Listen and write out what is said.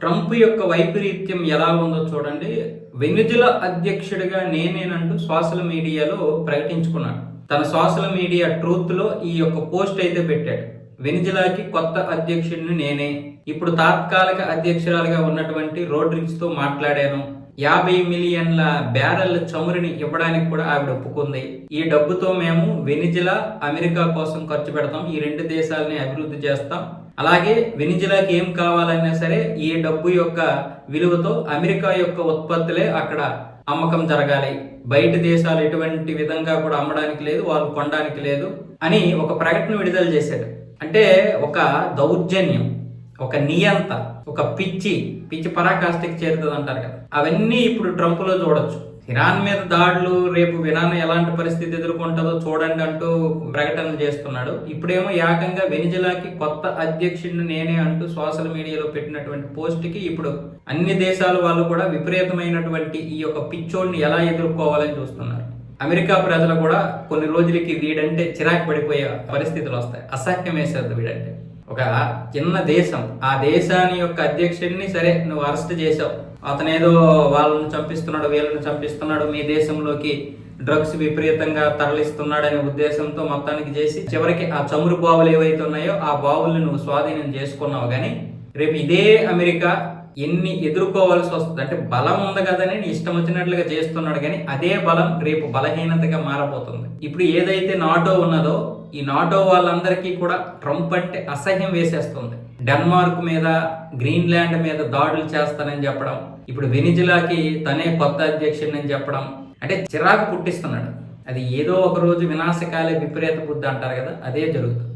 Trump యొక్క వైపరీత్యం ఎలా ఉందో చూడండి. వెనుజుల అధ్యక్షుడిగా నేనేనంటూ సోషల్ మీడియాలో ప్రకటించుకున్నాడు. తన సోషల్ మీడియా ట్రూత్లో ఈ యొక్క పోస్ట్ అయితే పెట్టాడు. వెనిజులాకి కొత్త అధ్యక్షుడిని నేనే. ఇప్పుడు తాత్కాలిక అధ్యక్షురాలుగా ఉన్నటువంటి రోడ్రిక్స్తో మాట్లాడాను. యాభై మిలియన్ల బ్యారెల్ చమురుని ఇవ్వడానికి కూడా ఆవిడ ఒప్పుకుంది. ఈ డబ్బుతో మేము వెనిజులా అమెరికా కోసం ఖర్చు పెడతాం. ఈ రెండు దేశాలని అభివృద్ధి చేస్తాం. అలాగే వెనిజులాకి ఏం కావాలన్నా సరే ఈ డబ్బు యొక్క విలువతో అమెరికా యొక్క ఉత్పత్తులే అక్కడ అమ్మకం జరగాలి. బయట దేశాలు ఎటువంటి విధంగా కూడా అమ్మడానికి లేదు వాళ్ళు కొనడానికి లేదు అని ఒక ప్రకటన విడుదల చేశాడు అంటే ఒక దౌర్జన్యం ఒక నియంత ఒక పిచ్చి పిచ్చి పరాకాష్ఠకి చేరుతుంది అంటారు కదా. అవన్నీ ఇప్పుడు ట్రంప్లో చూడొచ్చు. ఇరాన్ మీద దాడులు రేపు ఇరాన్ ఎలాంటి పరిస్థితి ఎదుర్కొంటుందో చూడండి అంటూ ప్రకటనలు చేస్తున్నాడు. ఇప్పుడేమో ఏకంగా వెనిజులాకి కొత్త అధ్యక్షుడిని నేనే అంటూ సోషల్ మీడియాలో పెట్టినటువంటి పోస్ట్కి ఇప్పుడు అన్ని దేశాల వాళ్ళు కూడా విపరీతమైనటువంటి ఈ యొక్క పిచ్చోడిని ఎలా ఎదుర్కోవాలని చూస్తున్నారు. అమెరికా ప్రజలు కూడా కొన్ని రోజులకి వీడంటే చిరాకు పడిపోయే పరిస్థితులు వస్తాయి. అసహ్యం వేసేది వీడంటే. ఒక చిన్న దేశం ఆ దేశాన్ని యొక్క అధ్యక్షుడిని సరే నువ్వు అరెస్ట్ చేసావు అతనేదో వాళ్ళని చంపిస్తున్నాడు వీళ్ళని చంపిస్తున్నాడు మీ దేశంలోకి డ్రగ్స్ విపరీతంగా తరలిస్తున్నాడనే ఉద్దేశంతో మొత్తానికి చేసి చివరికి ఆ చమురు బావులు ఏవైతే ఉన్నాయో ఆ బావుల్ని నువ్వు స్వాధీనం చేసుకున్నావు. కానీ రేపు ఇదే అమెరికా ఎన్ని ఎదుర్కోవాల్సి వస్తుంది? అంటే బలం ఉంది కదని నీ ఇష్టం వచ్చినట్లుగా చేస్తున్నాడు కానీ అదే బలం రేపు బలహీనతగా మారబోతుంది. ఇప్పుడు ఏదైతే నాటో ఉన్నదో ఈ నాటో వాళ్ళందరికీ కూడా ట్రంప్ అంటే అసహ్యం వేసేస్తుంది. డెన్మార్క్ మీద గ్రీన్లాండ్ మీద దాడులు చేస్తానని చెప్పడం ఇప్పుడు వెనిజులాకి తనే కొత్త అధ్యక్షుడిని చెప్పడం అంటే చిరాకు పుట్టిస్తున్నాడు. అది ఏదో ఒక రోజు వినాశకాలే విపరీత బుద్ధి అంటారు కదా అదే జరుగుతుంది.